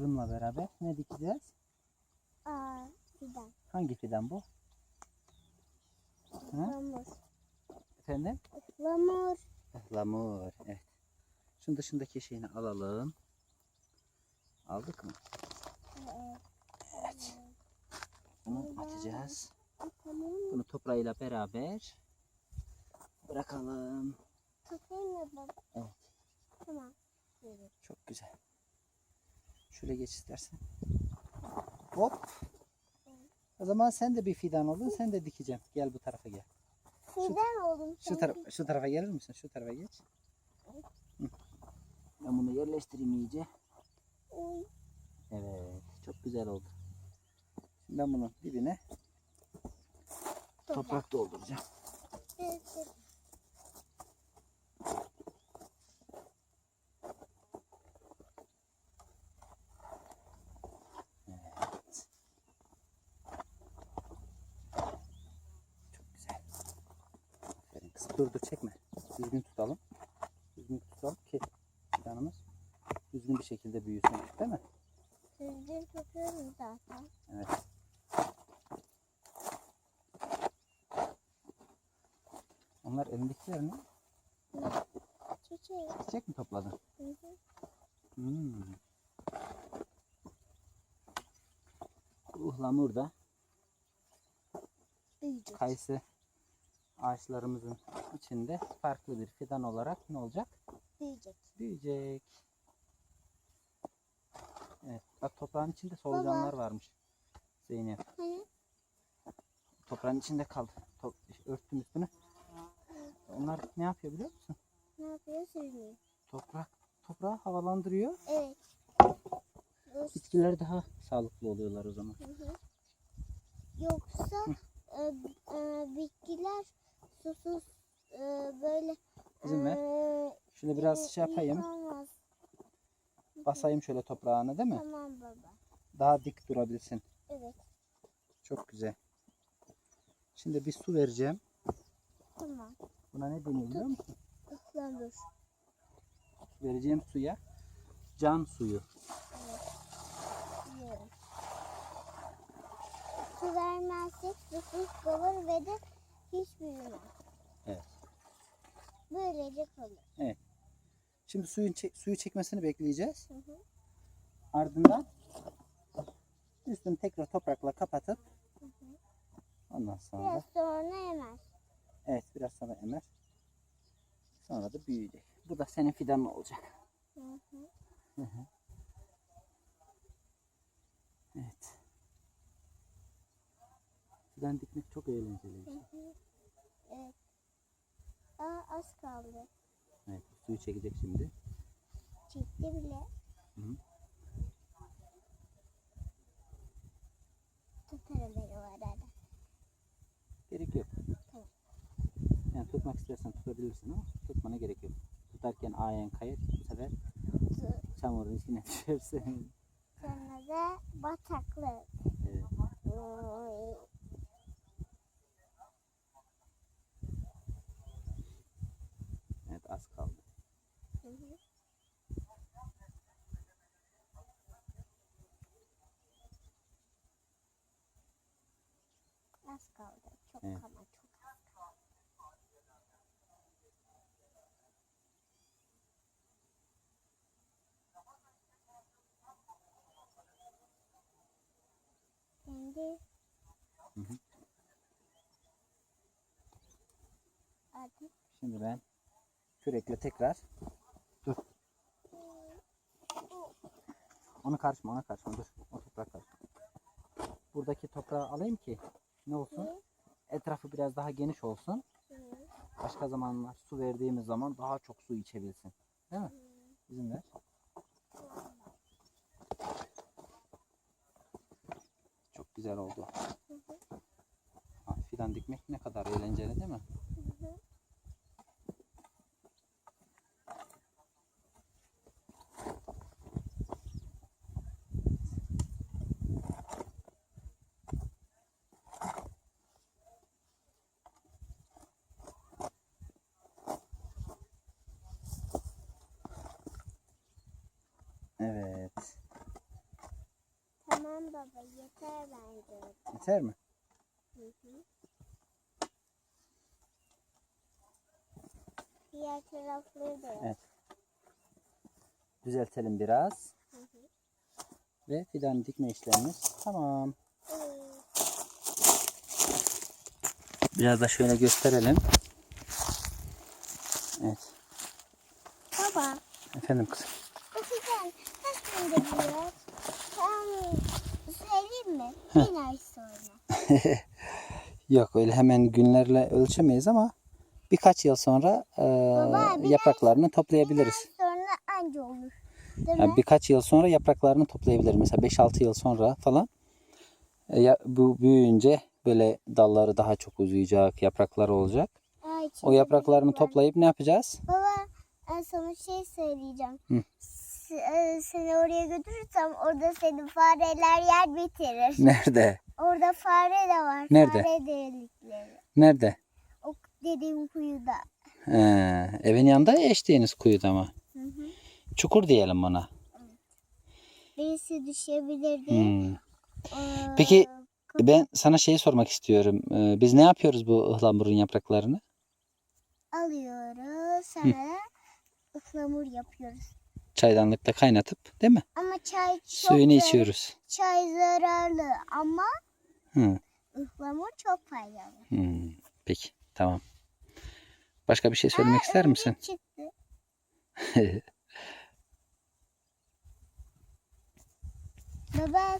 kızımla beraber ne dikeceğiz? Aa, fidan. Hangi fidan bu? Hı? Ihlamur. Efendim? Ihlamur. Ihlamur. Evet. Şunun dışındaki şeyini alalım. Aldık mı? Evet. Bunu açacağız. Tamam. Bunu toprağıyla beraber bırakalım. Tutayım mı baba? Evet. Tamam. Çok güzel. Şöyle geç istersen. Hop. O zaman sen de bir fidan oldun. Sen de dikeceğim. Gel bu tarafa gel. Fidan oldum. Şu, taraf, şu tarafa gelir misin? Şu tarafa geç. Ben bunu yerleştireyim iyice. Evet. Çok güzel oldu. Şimdi ben bunun dibine toprak dolduracağım. Evet, evet. Evet. Çok güzel. Aferin kızım. Dur dur çekme. Düzgün tutalım. Düzgün tutalım ki fidanımız düzgün bir şekilde büyüsün. Değil mi? Düzgün tutuyorum zaten. Evet. Onlar elindekiler ne? Çiçeği. Çiçek mi topladın? Hı hı. Hmm. Ihlamur da kayısı ağaçlarımızın içinde farklı bir fidan olarak ne olacak? Büyüyecek. Büyüyecek. Evet. Bak toprağın içinde solucanlar varmış. Zeynep. Hani? Toprağın içinde kaldı. Top, örttüm üstünü. Onlar ne yapıyor biliyor musun? Ne yapıyor? Sürünüyor. Toprak toprağı havalandırıyor. Evet. Bitkiler daha sağlıklı oluyorlar o zaman. Hı hı. Yoksa e, e, bitkiler susuz e, böyle İzin ver. e, Şöyle biraz şey yapayım. Basayım şöyle toprağını değil mi? Tamam baba. Daha dik durabilsin. Evet. Çok güzel. Şimdi bir su vereceğim. Tamam. Buna ne deniyor biliyor musun? Ihlamur. Vereceğim suya can suyu. Yiyorum. Su vermezsek susuz kalır ve de hiç büyümez. Evet. Böylece kalır. Şimdi suyun suyu çekmesini bekleyeceğiz. Hı hı. Ardından üstünü tekrar toprakla kapatıp Hı hı. ondan sonra Biraz sonra emer. evet biraz sonra emer. Sonra da büyüyecek. Bu da senin fidanın olacak. Hı hı. Hı hı. evet. Fidan dikmek çok eğlenceli. bir Hı şey. hı. Evet. Aa, az kaldı. Evet, suyu çekecek şimdi. Çekti bile. Hı. Tutarım beni o arada. Gerek yok. Tamam. Yani tutmak istersen tutabilirsin ama tutmana gerek yok. Tutarken ayağın kayıp bu sefer çamurun içine düşersin. Sonra da bataklık. Evet az kaldı. Hı hı. Az kaldı. Çok Evet. ama çok az kaldı. Şimdi Hı hı. artık Şimdi ben kürekle tekrar dur. Onu karışma ona karışma dur. O toprak karışma. Buradaki toprağı alayım ki ne olsun? Hı. Etrafı biraz daha geniş olsun. Hı. Başka zamanlar su verdiğimiz zaman daha çok su içebilsin. Değil mi? İzin ver. Çok güzel oldu. Ha, fidan dikmek ne kadar eğlenceli değil mi? Hı hı. Evet. Baba yeter bence. Yeter mi? Hı hı. Diğer tarafları da. Evet. Düzeltelim biraz. Hı hı. Ve fidan dikme işlemimiz tamam. Biraz da şöyle gösterelim. Evet. Baba Efendim kızım. bu fidan kaç günde? Bir ay sonra. Yok öyle hemen günlerle ölçemeyiz ama birkaç yıl sonra e, Baba, bir yapraklarını toplayabiliriz. Sonra anca olur. Değil Yani birkaç yıl sonra yapraklarını toplayabilir. Mesela 5-6 yıl sonra falan e, ya, bu büyüyünce böyle dalları daha çok uzayacak, yapraklar olacak. Ay, O yapraklarını toplayıp ne yapacağız? Baba ben sana şey söyleyeceğim. Hı. E, Seni oraya götürürsem orada seni fareler yer bitirir. Nerede? Orada fare de var. Nerede? Fare delikleri. Nerede? O dediğim kuyuda. Ee, evin yanında eştiğiniz kuyuda ama. Hı hı. Çukur diyelim ona. Birisi düşebilirdi. Hmm. Ee, Peki ben sana şeyi sormak istiyorum. Ee, biz ne yapıyoruz bu ıhlamurun yapraklarını? alıyoruz. Sonra ıhlamur yapıyoruz. Çaydanlıkta kaynatıp değil mi? Ama çay çok Suyunu içiyoruz. Çay zararlı ama Hı. ıhlamur çok faydalı. Hmm. Peki tamam. Başka bir şey söylemek ister örümcek misin? Çıktı. Baba